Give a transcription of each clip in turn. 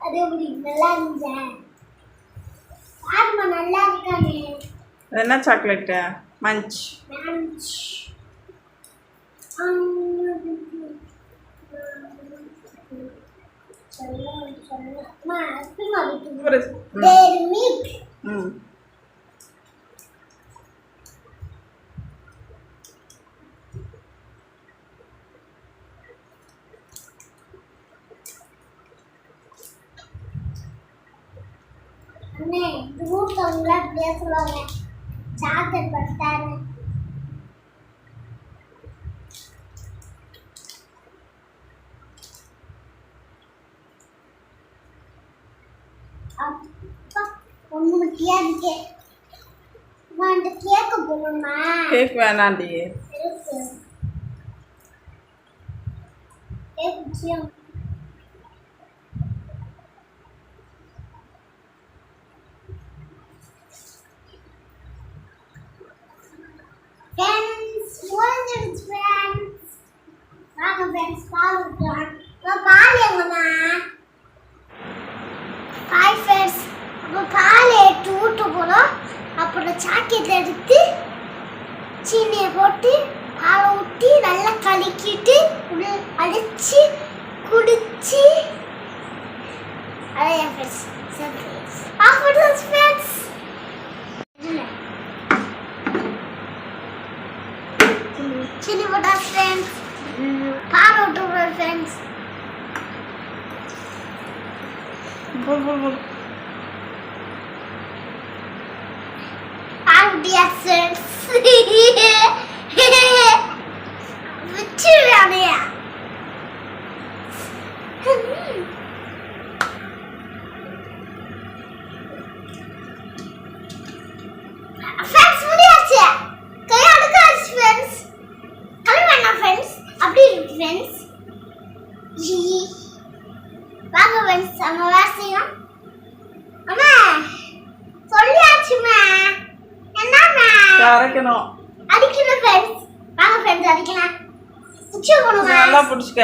அது எப்படி? நல்லா இருந்துச்சா? பாருமா நல்லா இருக்கானே என்ன சாக்லேட்டு மஞ்ச் ஒரு ஊட்டவங்கள அப்படியே சொல்லுவாங்க சாக்லேட் பட்டாரு அப்பா ஒன்று மட்டியா இருக்கு அம்மா, அந்த கேக்கு போகணுமா கேக் வேணாண்டி ஃப்ரெண்ட்ஸ் முடிஞ்சிடுச்சு ஃப்ரெண்ட்ஸ் வாங்க ஃப்ரெண்ட்ஸ் பால் ஊற்றலாம் பால் எங்கம்மா ஹாய் ஃப்ரெண்ட்ஸ் அப்போ பால் எடுத்து ஊற்ற போகிறோம் அப்புறம் சாக்கெட் எடுத்து சீனியை போட்டு பாலை ஊற்றி நல்லா கலக்கிட்டு உள்ள அடித்து குடிச்சு. அதான் ஃப்ரெண்ட்ஸ் சர்ப்ரைஸ் ஆஃபர்ஸ் ஃப்ரெண்ட்ஸ் சின்னி போட்டா ஃப்ரெண்ட்ஸ் பால் ஊற்றுறோம் ஃப்ரெண்ட்ஸ் பால் ஊட்டியா ஃப்ரெண்ட்ஸ் வச்சிருக்கானையா ஃப்ரெண்ட்ஸ் முடியாச்சு கையை அடுக்காச்சு ஃப்ரெண்ட்ஸ் அது வேணாம் ஃப்ரெண்ட்ஸ் அப்படி இருக்கு ஃப்ரெண்ட்ஸ் ஜி வாங்க ஃப்ரெண்ட்ஸ் நம்ம வேலை செய்யலாம் அம்மா சொல்லியாச்சுமா என்னம்மா அரைக்கணும். அடிக்கணும் ஃப்ரெண்ட்ஸ் வாங்க ஃப்ரெண்ட்ஸ் அடிக்கலாம். உச்சி இது நல்லா பிடிச்சிக்க.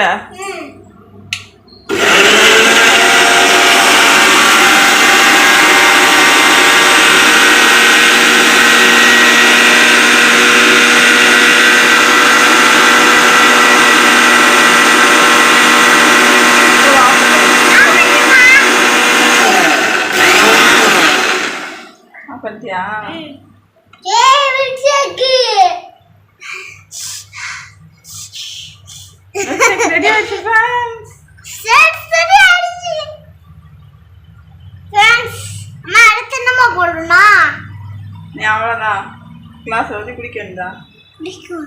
மில்க்ஷேக்கு ரெடி ஃப்ரெண்ட்ஸ் ஃப்ரெண்ட்ஸ் அம்மா அடுத்து என்னம்மா போடணும் நீ அவ்வளோதான் கிளாஸ் ஊற்றி குடிக்க வேண்டியதா? பிடிக்கும்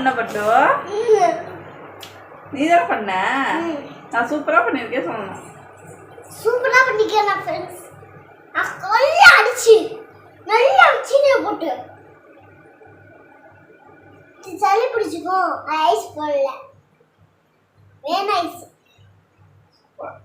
பண்ண பட்டு? நீ தானே பண்ண? நான் சூப்பராக பண்ணியிருக்கேன் சொல்லணும். சூப்பரா பண்ணிக்கலாம் ஃப்ரெண்ட்ஸ் நான் கொல்ல அடிச்சு நல்லா சீனியை போட்டு. சளி பிடிச்சிக்கும் ஐஸ் போடல. வேணா ஐஸ் சூப்பர்